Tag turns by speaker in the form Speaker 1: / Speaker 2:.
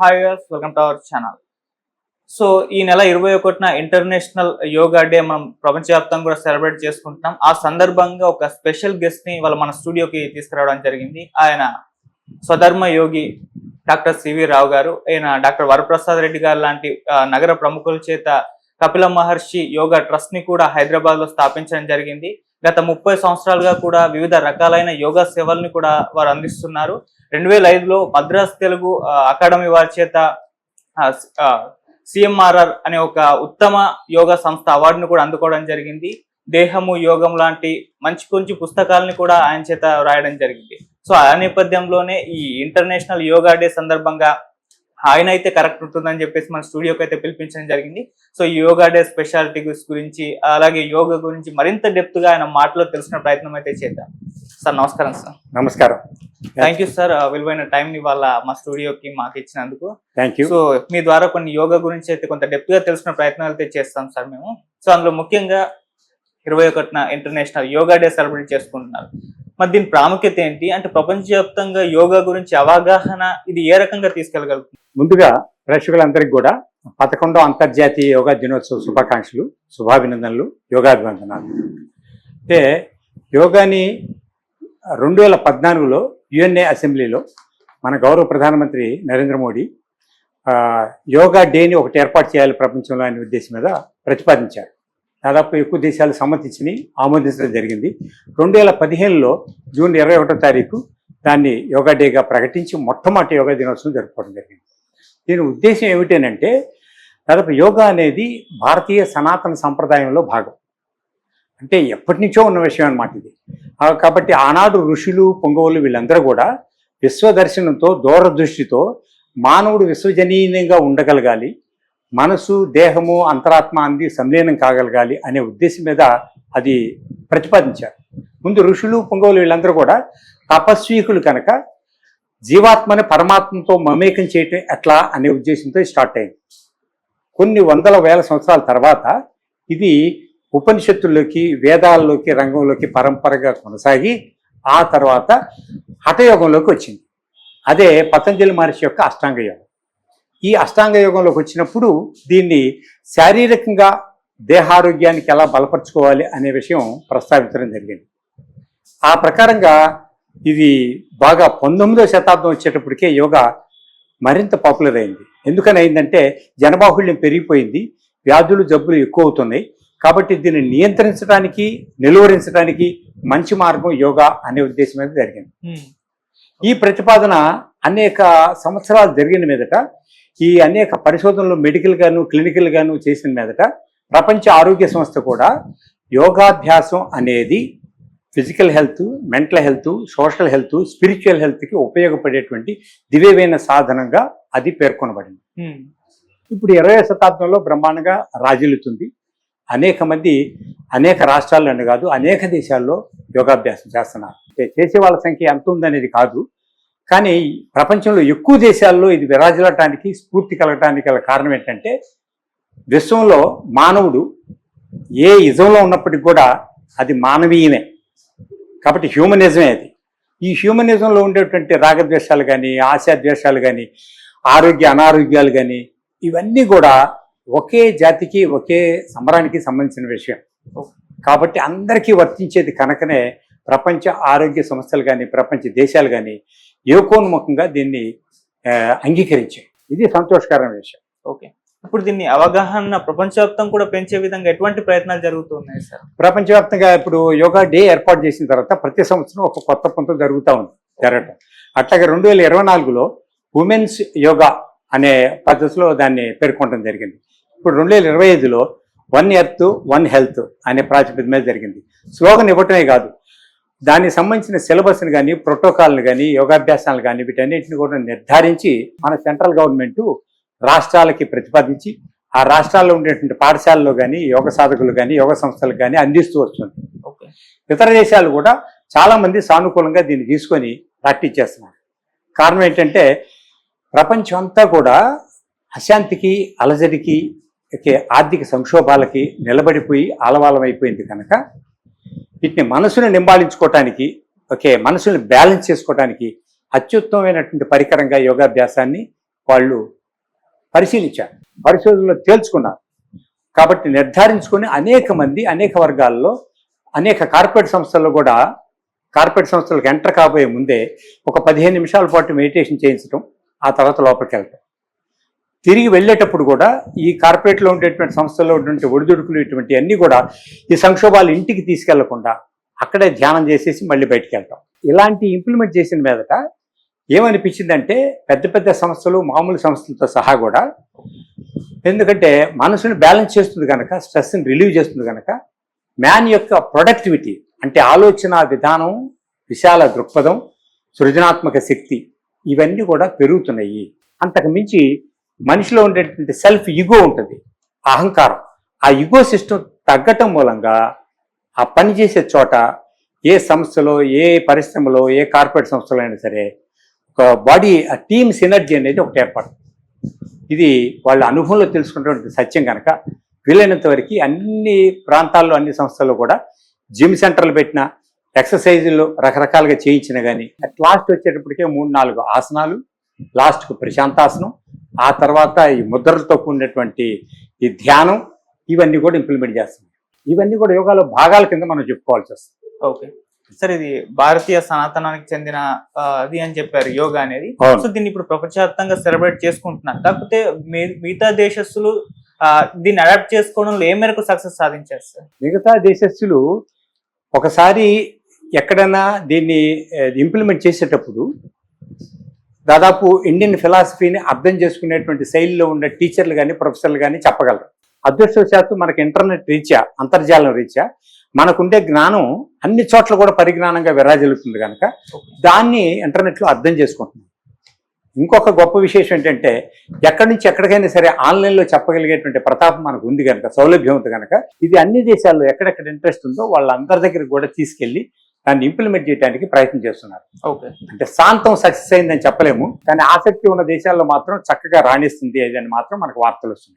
Speaker 1: Hi welcome to our channel. So ఈ నెల ఇరవై ఒకటిన ఇంటర్నేషనల్ యోగా డే మనం ప్రపంచవ్యాప్తంగా కూడా సెలబ్రేట్ చేసుకుంటున్నాం. ఆ సందర్భంగా ఒక స్పెషల్ గెస్ట్ని వాళ్ళ మన స్టూడియోకి తీసుకురావడం జరిగింది. ఆయన స్వధర్మ యోగి డాక్టర్ సివి రావు గారు ఆయన డాక్టర్ వరప్రసాద్ రెడ్డి గారు లాంటి నగర ప్రముఖుల చేత కపిల మహర్షి యోగా ట్రస్ట్ని కూడా హైదరాబాద్లో స్థాపించడం జరిగింది. గత ముప్పై సంవత్సరాలుగా కూడా వివిధ రకాలైన యోగా సేవల్ని కూడా వారు అందిస్తున్నారు. రెండు వేల ఐదులో మద్రాస్ తెలుగు అకాడమీ వారి చేత సిఎంఆర్ఆర్ అనే ఒక ఉత్తమ యోగా సంస్థ అవార్డును కూడా అందుకోవడం జరిగింది. దేహము యోగం లాంటి మంచి కొంచెం పుస్తకాలని కూడా ఆయన చేత రాయడం జరిగింది. సో ఆ నేపథ్యంలోనే ఈ ఇంటర్నేషనల్ యోగా డే సందర్భంగా ఆయన అయితే కరెక్ట్ ఉంటుందని చెప్పేసి మన స్టూడియోకి అయితే పిలిపించడం జరిగింది. సో ఈ యోగా డే స్పెషాలిటీస్ గురించి అలాగే యోగా గురించి మరింత డెప్త్గా ఆయన మాటలో తెలిసిన ప్రయత్నం అయితే చేద్దాం. సార్ నమస్కారం సార్
Speaker 2: నమస్కారం.
Speaker 1: థ్యాంక్ యూ సార్ విలువైన టైం ని వాళ్ళ మా స్టూడియోకి మాకు ఇచ్చినందుకు.
Speaker 2: థ్యాంక్ యూ
Speaker 1: సో మీ ద్వారా కొన్ని యోగా గురించి అయితే కొంత డెప్త్గా తెలిసిన ప్రయత్నాలు అయితే చేస్తాం సార్ మేము. సో అందులో ముఖ్యంగా ఇరవై ఒకటిన ఇంటర్నేషనల్ యోగా డే సెలబ్రేట్ చేసుకుంటున్నారు. మరి దీని ప్రాముఖ్యత ఏంటి? అంటే ప్రపంచవ్యాప్తంగా యోగా గురించి అవగాహన ఇది ఏ రకంగా తీసుకెళ్ళగలుగుతుంది?
Speaker 2: ముందుగా ప్రేక్షకులందరికీ కూడా పదకొండో అంతర్జాతీయ యోగా దినోత్సవ శుభాకాంక్షలు శుభాభినందనలు యోగాభివందనాలు. అంటే యోగాని రెండు వేల పద్నాలుగులో యుఎన్ఏ అసెంబ్లీలో మన గౌరవ ప్రధానమంత్రి నరేంద్ర మోడీ యోగా డేని ఒకటి ఏర్పాటు చేయాలి ప్రపంచంలో అనే ఉద్దేశం మీద ప్రతిపాదించారు. దాదాపు ఎక్కువ దేశాలు సమ్మతించి ఆమోదించడం జరిగింది. రెండు వేల పదిహేనులో జూన్ ఇరవై ఒకటో తారీఖు దాన్ని యోగా డేగా ప్రకటించి మొట్టమొదటి యోగా దినోత్సవం జరుపుకోవడం జరిగింది. దీని ఉద్దేశం ఏమిటనంటే దాదాపు యోగా అనేది భారతీయ సనాతన సంప్రదాయంలో భాగం. అంటే ఎప్పటి నుంచో ఉన్న విషయం అన్నమాట ఇది. కాబట్టి ఆనాడు ఋషులు పొంగవులు వీళ్ళందరూ కూడా విశ్వదర్శనంతో దూరదృష్టితో మానవుడు విశ్వజనీయంగా ఉండగలగాలి మనసు దేహము అంతరాత్మ అంది సంలీనం కాగలగాలి అనే ఉద్దేశం మీద అది ప్రతిపాదించారు. ముందు ఋషులు పొంగవులు వీళ్ళందరూ కూడా తపస్వీకులు కనుక జీవాత్మని పరమాత్మతో మమేకం చేయటం ఎట్లా అనే ఉద్దేశంతో స్టార్ట్ అయింది. కొన్ని వందల వేల సంవత్సరాల తర్వాత ఇది ఉపనిషత్తుల్లోకి వేదాల్లోకి రంగంలోకి పరంపరగా కొనసాగి ఆ తర్వాత హఠయోగంలోకి వచ్చింది. అదే పతంజలి మహర్షి యొక్క అష్టాంగ యోగం ఈ అష్టాంగ యోగంలోకి వచ్చినప్పుడు దీన్ని శారీరకంగా దేహారోగ్యానికి ఎలా బలపరుచుకోవాలి అనే విషయం ప్రస్తావించడం జరిగింది. ఆ ప్రకారంగా ఇది బాగా పంతొమ్మిదవ శతాబ్దం వచ్చేటప్పటికే యోగా మరింత పాపులర్ అయింది. ఎందుకని అయిందంటే జనబాహుళ్యం పెరిగిపోయింది వ్యాధులు జబ్బులు ఎక్కువ అవుతున్నాయి కాబట్టి దీన్ని నియంత్రించడానికి నిలువరించడానికి మంచి మార్గం యోగా అనే ఉద్దేశం మీద జరిగింది. ఈ ప్రతిపాదన అనేక సంవత్సరాలు జరిగిన మీదట ఈ అనేక పరిశోధనలు మెడికల్ గాను క్లినికల్ గాను చేసిన మీదట ప్రపంచ ఆరోగ్య సంస్థ కూడా యోగాభ్యాసం అనేది physical health mental health social health spiritual హెల్త్కి ఉపయోగపడేటువంటి దివ్యమైన సాధనంగా అది పేర్కొనబడింది. ఇప్పుడు ఇరవై శతాబ్దంలో బ్రహ్మాండంగా రాజిల్లుతుంది అనేక మంది అనేక రాష్ట్రాల్లోనే కాదు అనేక దేశాల్లో యోగాభ్యాసం చేస్తున్నారు. చేసే వాళ్ళ సంఖ్య ఎంత ఉందనేది కాదు. కానీ ప్రపంచంలో ఎక్కువ దేశాల్లో ఇది విరాజలటానికి స్ఫూర్తి కలగటానికి గల కారణం ఏంటంటే విశ్వంలో మానవుడు ఏ ఇజంలో ఉన్నప్పటికీ కూడా అది మానవీయమే. కాబట్టి హ్యూమనిజమే అది. ఈ హ్యూమనిజంలో ఉండేటువంటి రాగద్వేషాలు కానీ ఆశాద్వేషాలు కానీ ఆరోగ్య అనారోగ్యాలు కానీ ఇవన్నీ కూడా ఒకే జాతికి ఒకే సమరానికి సంబంధించిన విషయం. కాబట్టి అందరికీ వర్తించేది కనుకనే ప్రపంచ ఆరోగ్య సంస్థలు కానీ ప్రపంచ దేశాలు కానీ ఏకోన్ముఖంగా దీన్ని అంగీకరించాయి. ఇది సంతోషకరమైన విషయం.
Speaker 1: ఓకే. ఇప్పుడు దీన్ని అవగాహన ప్రపంచవ్యాప్తం కూడా పెంచే విధంగా ఎటువంటి ప్రయత్నాలు జరుగుతున్నాయి సార్?
Speaker 2: ప్రపంచవ్యాప్తంగా ఇప్పుడు యోగా డే ఏర్పాటు చేసిన తర్వాత ప్రతి సంవత్సరం ఒక కొత్త పొంత జరుగుతూ ఉంది జరగటం. అట్లాగే రెండు వేల ఇరవై నాలుగులో ఉమెన్స్ యోగా అనే పద్ధతిలో దాన్ని పేర్కొనడం జరిగింది. ఇప్పుడు రెండు వేల ఇరవై ఐదులో వన్ ఎర్త్ వన్ హెల్త్ అనే ప్రాతిపదిక మీద జరిగింది. స్లోగన్ ఇవ్వటమే కాదు దానికి సంబంధించిన సిలబస్ని కానీ ప్రోటోకాల్ని కానీ యోగాభ్యాసాలను కానీ వీటన్నిటిని కూడా నిర్ధారించి మన సెంట్రల్ గవర్నమెంట్ రాష్ట్రాలకి ప్రతిపాదించి ఆ రాష్ట్రాల్లో ఉండేటువంటి పాఠశాలలో కానీ యోగ సాధకులు కానీ యోగ సంస్థలకు కానీ అందిస్తూ వస్తుంది. ఇతర దేశాలు కూడా చాలా మంది సానుకూలంగా దీన్ని తీసుకొని ప్రాక్టీస్ చేస్తున్నారు. కారణం ఏంటంటే ప్రపంచం అంతా కూడా అశాంతికి అలజడికి ఆర్థిక సంక్షోభాలకి నిలబడిపోయి ఆలవాలమైపోయింది కనుక వీటిని మనసుని నింబాలించుకోవటానికి ఓకే మనసుని బ్యాలెన్స్ చేసుకోవటానికి అత్యుత్తమమైనటువంటి పరికరంగా యోగాభ్యాసాన్ని వాళ్ళు పరిశీలించారు. పరిశోధనలో తేల్చుకున్నారు. కాబట్టి నిర్ధారించుకొని అనేక మంది అనేక వర్గాల్లో అనేక కార్పొరేట్ సంస్థల్లో కూడా కార్పొరేట్ సంస్థలకు ఎంటర్ కాబోయే ముందే ఒక పదిహేను నిమిషాల పాటు మెడిటేషన్ చేయించడం ఆ తర్వాత లోపలికి వెళ్ళటం. తిరిగి వెళ్ళేటప్పుడు కూడా ఈ కార్పొరేట్లో ఉండేటువంటి సంస్థల్లో ఉన్నటువంటి ఒడిదుడుకులు ఇటువంటి అన్నీ కూడా ఈ సంక్షోభాలు ఇంటికి తీసుకెళ్ళకుండా అక్కడే ధ్యానం చేసేసి మళ్ళీ బయటికి వెళ్తాం. ఇలాంటి ఇంప్లిమెంట్ చేసిన మీదట ఏమనిపించిందంటే పెద్ద పెద్ద సంస్థలు మామూలు సంస్థలతో సహా కూడా ఎందుకంటే మనసుని బ్యాలెన్స్ చేస్తుంది కనుక స్ట్రెస్ని రిలీవ్ చేస్తుంది కనుక మ్యాన్ యొక్క ప్రొడక్టివిటీ అంటే ఆలోచన విధానం విశాల దృక్పథం సృజనాత్మక శక్తి ఇవన్నీ కూడా పెరుగుతున్నాయి. అంతకు మించి మనిషిలో ఉండేటువంటి సెల్ఫ్ ఇగో ఉంటుంది అహంకారం. ఆ ఇగో సిస్టమ్ తగ్గటం మూలంగా ఆ పని చేసే చోట ఏ సంస్థలో ఏ పరిశ్రమలో ఏ కార్పొరేట్ సంస్థలో అయినా సరే ఒక బాడీ ఆ టీమ్ సినర్జీ అనేది ఒకటి ఏర్పడుతుంది. ఇది వాళ్ళ అనుభవంలో తెలుసుకున్నటువంటి సత్యం కనుక వీలైనంత వరకు అన్ని ప్రాంతాల్లో అన్ని సంస్థల్లో కూడా జిమ్ సెంటర్లు పెట్టిన ఎక్సర్సైజులు రకరకాలుగా చేయించిన కానీ అట్ లాస్ట్ వచ్చేటప్పటికే మూడు నాలుగు ఆసనాలు లాస్ట్కు ప్రశాంతాసనం ఆ తర్వాత ఈ ముద్రలతో కూడినటువంటి ఈ ధ్యానం ఇవన్నీ కూడా ఇంప్లిమెంట్ చేస్తున్నాం. ఇవన్నీ కూడా యోగాలో భాగాల కింద మనం చెప్పుకోవాల్సి వస్తుంది.
Speaker 1: ఓకే. సార్ ఇది భారతీయ సనాతనానికి చెందిన అది అని చెప్పారు యోగా అనేది. సో దీన్ని ఇప్పుడు ప్రపంచవ్యాప్తంగా సెలబ్రేట్ చేసుకుంటున్నారు. కాకపోతే మిగతా దేశస్తులు దీన్ని అడాప్ట్ చేసుకోవడంలో ఏ మేరకు సక్సెస్ సాధించారు సార్
Speaker 2: మిగతా దేశస్తులు ఒకసారి ఎక్కడైనా దీన్ని ఇంప్లిమెంట్ చేసేటప్పుడు దాదాపు ఇండియన్ ఫిలాసఫీని అర్థం చేసుకునేటువంటి శైలిలో ఉండే టీచర్లు కానీ ప్రొఫెసర్లు కానీ చెప్పగలరు. అదృష్టవశాత్తు మనకి ఇంటర్నెట్ రీత్యా అంతర్జాలం రీత్యా మనకుండే జ్ఞానం అన్ని చోట్ల కూడా పరిజ్ఞానంగా విరాజిల్లుతుంది కనుక దాన్ని ఇంటర్నెట్లో అర్థం చేసుకుంటున్నాం. ఇంకొక గొప్ప విశేషం ఏంటంటే ఎక్కడి నుంచి ఎక్కడికైనా సరే ఆన్లైన్లో చెప్పగలిగేటువంటి ప్రతాపం మనకు ఉంది కనుక సౌలభ్యం ఉంది కనుక ఇది అన్ని దేశాల్లో ఎక్కడెక్కడ ఇంట్రెస్ట్ ఉందో వాళ్ళందరి దగ్గరికి కూడా తీసుకెళ్ళి దాన్ని ఇంప్లిమెంట్ చేయడానికి ప్రయత్నం చేస్తున్నారు.
Speaker 1: ఓకే.
Speaker 2: అంటే శాంతం సక్సెస్ అయిందని చెప్పలేము కానీ ఆసక్తి ఉన్న దేశాల్లో మాత్రం చక్కగా రాణిస్తుంది అని మాత్రం మనకు వార్తలు వస్తుంది